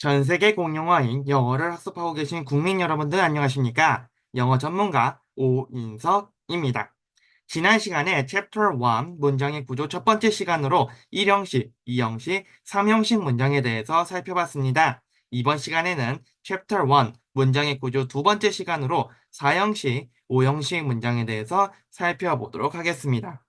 전 세계 공용어인 영어를 학습하고 계신 국민 여러분들 안녕하십니까? 영어 전문가 오인석입니다. 지난 시간에 챕터 1 문장의 구조 첫 번째 시간으로 1형식, 2형식, 3형식 문장에 대해서 살펴봤습니다. 이번 시간에는 챕터 1 문장의 구조 두 번째 시간으로 4형식, 5형식 문장에 대해서 살펴보도록 하겠습니다.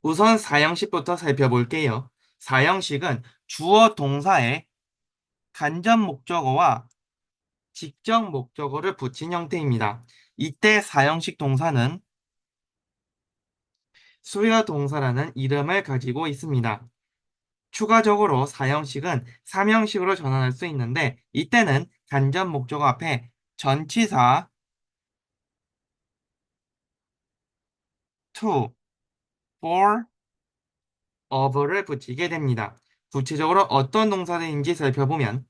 우선 4형식부터 살펴볼게요. 4형식은 주어 동사에 간접 목적어와 직접 목적어를 붙인 형태입니다. 이때 사형식 동사는 수요 동사라는 이름을 가지고 있습니다. 추가적으로 사형식은 삼형식으로 전환할 수 있는데 이때는 간접 목적어 앞에 전치사 to, for, of를 붙이게 됩니다. 구체적으로 어떤 동사들인지 살펴보면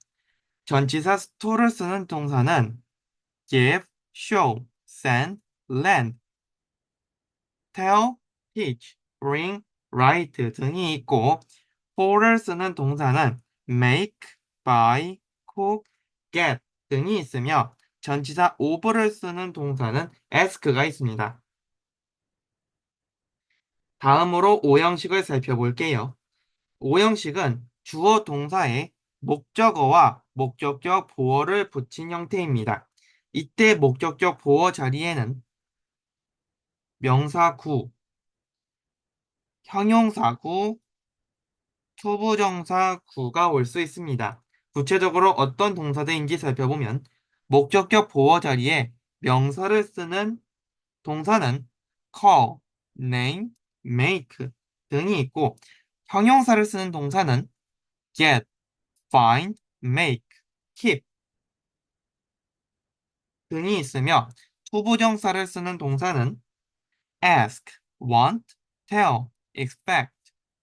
전치사 to를 쓰는 동사는 give, show, send, lend, tell, teach, bring, write 등이 있고 for를 쓰는 동사는 make, buy, cook, get 등이 있으며 전치사 of를 쓰는 동사는 ask가 있습니다. 다음으로 오형식을 살펴볼게요. 오형식은 주어 동사에 목적어와 목적격 보어를 붙인 형태입니다. 이때 목적격 보어 자리에는 명사구, 형용사구, 투부정사구가 올 수 있습니다. 구체적으로 어떤 동사들인지 살펴보면 목적격 보어 자리에 명사를 쓰는 동사는 call, name, make 등이 있고 형용사를 쓰는 동사는 get, find, make, keep 등이 있으며 투부정사를 쓰는 동사는 ask, want, tell, expect,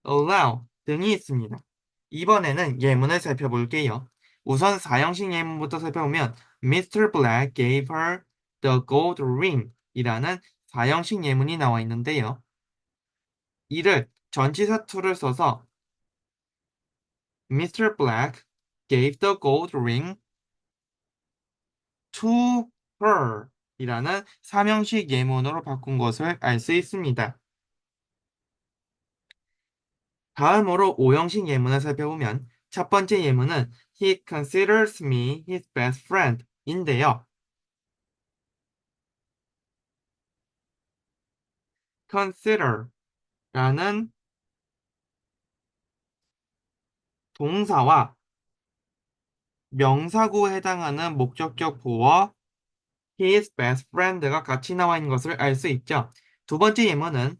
allow 등이 있습니다. 이번에는 예문을 살펴볼게요. 우선 사형식 예문부터 살펴보면 Mr. Black gave her the gold ring 이라는 사형식 예문이 나와 있는데요. 이를 전치사 to를 써서 Mr. Black gave the gold ring to her 이라는 삼형식 예문으로 바꾼 것을 알 수 있습니다. 다음으로 오형식 예문을 살펴보면 첫 번째 예문은 He considers me his best friend 인데요. consider 라는 동사와 명사구에 해당하는 목적격 보어 his best friend가 같이 나와 있는 것을 알 수 있죠. 두 번째 예문은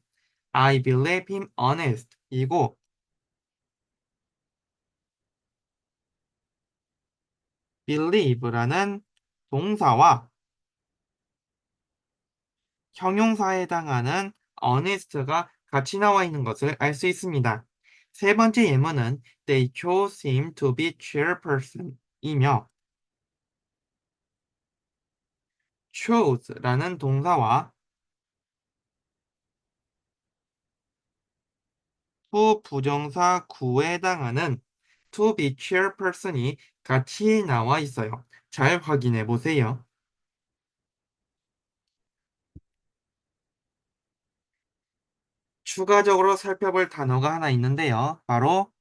I believe him honest 이고 believe라는 동사와 형용사에 해당하는 honest가 같이 나와 있는 것을 알 수 있습니다. 세 번째 예문은 They chose him to be chairperson 이며 chose라는 동사와 to 부정사 구에 해당하는 to be chairperson이 같이 나와 있어요. 잘 확인해 보세요. 추가적으로 살펴볼 단어가 하나 있는데요. 바로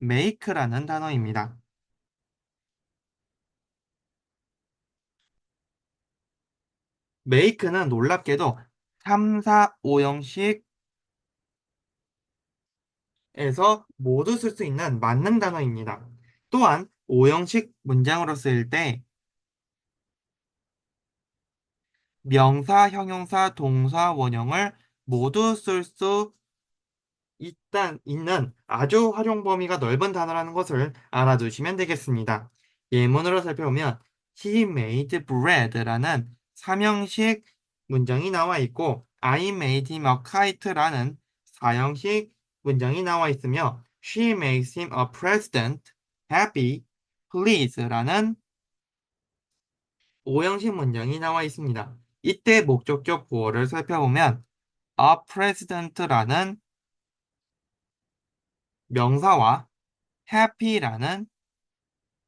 make라는 단어입니다. make는 놀랍게도 3, 4, 5형식에서 모두 쓸 수 있는 맞는 단어입니다. 또한 5형식 문장으로 쓰일 때 명사, 형용사, 동사, 원형을 모두 쓸 수 있단, 있는 아주 활용 범위가 넓은 단어라는 것을 알아두시면 되겠습니다. 예문으로 살펴보면 He made bread라는 삼형식 문장이 나와 있고 I made him a kite라는 사형식 문장이 나와 있으며 She makes him a president happy please라는 오형식 문장이 나와 있습니다. 이때 목적격 보어를 살펴보면 a president라는 명사와 happy라는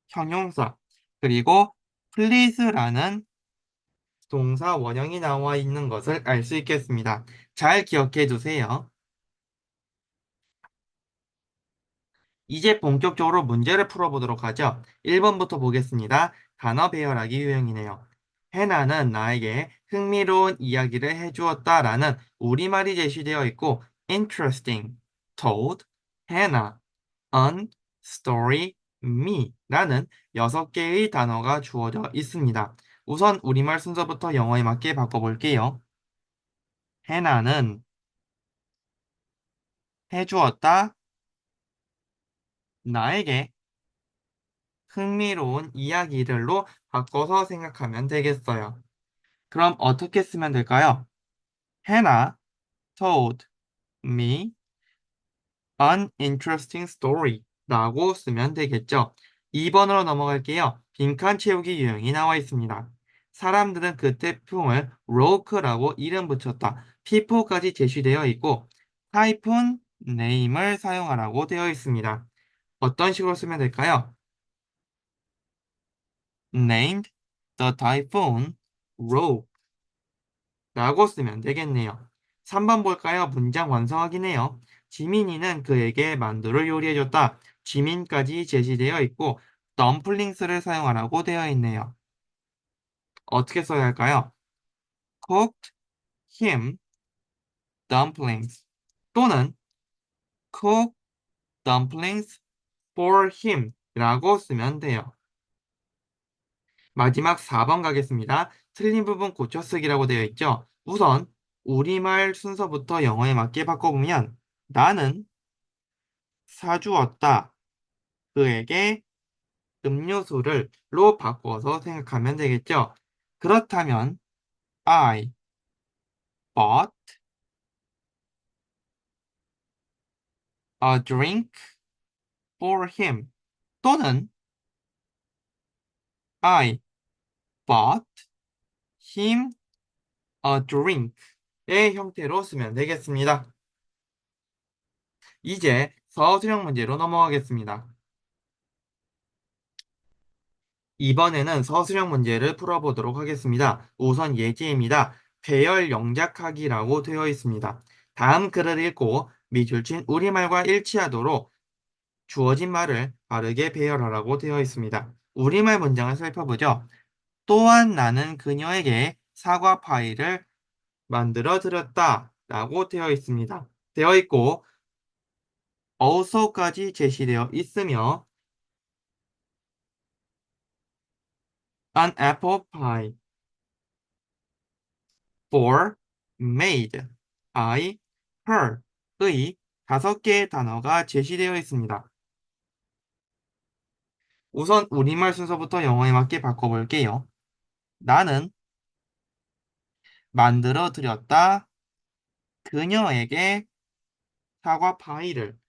형용사, 그리고 please라는 동사 원형이 나와 있는 것을 알 수 있겠습니다. 잘 기억해 두세요. 이제 본격적으로 문제를 풀어보도록 하죠. 1번부터 보겠습니다. 단어 배열하기 유형이네요. 해나는 나에게 흥미로운 이야기를 해주었다 라는 우리말이 제시되어 있고 interesting, told, Hannah, an, story, me 라는 6개의 단어가 주어져 있습니다. 우선 우리말 순서부터 영어에 맞게 바꿔볼게요. 해나는 해주었다 나에게 흥미로운 이야기들로 바꿔서 생각하면 되겠어요. 그럼 어떻게 쓰면 될까요? Hannah told me an interesting story 라고 쓰면 되겠죠. 2번으로 넘어갈게요. 빈칸 채우기 유형이 나와 있습니다. 사람들은 그 태풍을 로크라고 이름 붙였다. 피포까지 제시되어 있고 타이푼 네임을 사용하라고 되어 있습니다. 어떤 식으로 쓰면 될까요? named the typhoon rope 라고 쓰면 되겠네요. 3번 볼까요? 문장 완성하기네요. 지민이는 그에게 만두를 요리해줬다. 지민까지 제시되어 있고 덤플링스를 사용하라고 되어 있네요. 어떻게 써야 할까요? cooked him dumplings 또는 cook dumplings for him 라고 쓰면 돼요. 마지막 4번 가겠습니다. 틀린 부분 고쳐쓰기라고 되어 있죠. 우선 우리말 순서부터 영어에 맞게 바꿔보면 나는 사주었다. 그에게 음료수를 로 바꿔서 생각하면 되겠죠. 그렇다면 I bought a drink for him 또는 I bought him a drink의 형태로 쓰면 되겠습니다. 이제 서술형 문제로 넘어가겠습니다. 이번에는 서술형 문제를 풀어보도록 하겠습니다. 우선 예제입니다. 배열 영작하기라고 되어 있습니다. 다음 글을 읽고 미줄친 우리말과 일치하도록 주어진 말을 바르게 배열하라고 되어 있습니다. 우리말 문장을 살펴보죠. 또한 나는 그녀에게 사과 파이를 만들어 드렸다 라고 되어 있습니다. 되어 있고 also까지 제시되어 있으며 an apple pie for made I her의 다섯 개의 단어가 제시되어 있습니다. 우선 우리말 순서부터 영어에 맞게 바꿔볼게요. 나는 만들어 드렸다 그녀에게 사과 파이를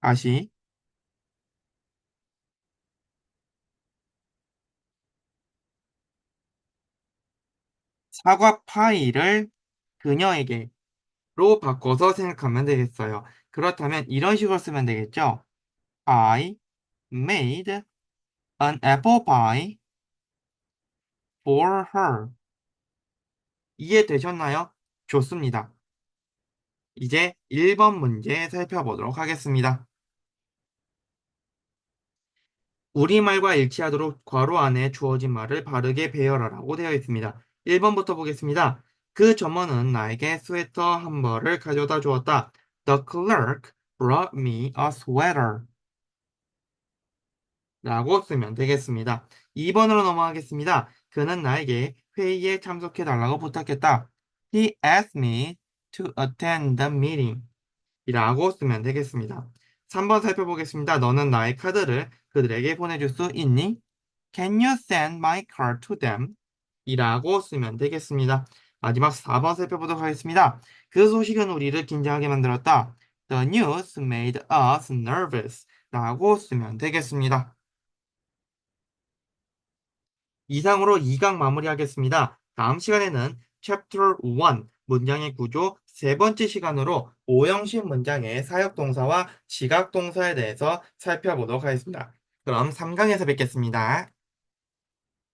다시 사과 파이를 그녀에게 로 바꿔서 생각하면 되겠어요. 그렇다면 이런 식으로 쓰면 되겠죠? I made an apple pie for her. 이해되셨나요? 좋습니다. 이제 1번 문제 살펴보도록 하겠습니다. 우리말과 일치하도록 괄호 안에 주어진 말을 바르게 배열하라고 되어 있습니다. 1번부터 보겠습니다. 그 점원은 나에게 스웨터 한 벌을 가져다 주었다. The clerk brought me a sweater. 라고 쓰면 되겠습니다. 2번으로 넘어가겠습니다. 그는 나에게 회의에 참석해 달라고 부탁했다. He asked me to attend the meeting. 이라고 쓰면 되겠습니다. 3번 살펴보겠습니다. 너는 나의 카드를 그들에게 보내줄 수 있니? Can you send my card to them? 이라고 쓰면 되겠습니다. 마지막 4번 살펴보도록 하겠습니다. 그 소식은 우리를 긴장하게 만들었다. The news made us nervous. 라고 쓰면 되겠습니다. 이상으로 2강 마무리하겠습니다. 다음 시간에는 Chapter 1 문장의 구조 세 번째 시간으로 오형식 문장의 사역동사와 지각동사에 대해서 살펴보도록 하겠습니다. 그럼 3강에서 뵙겠습니다.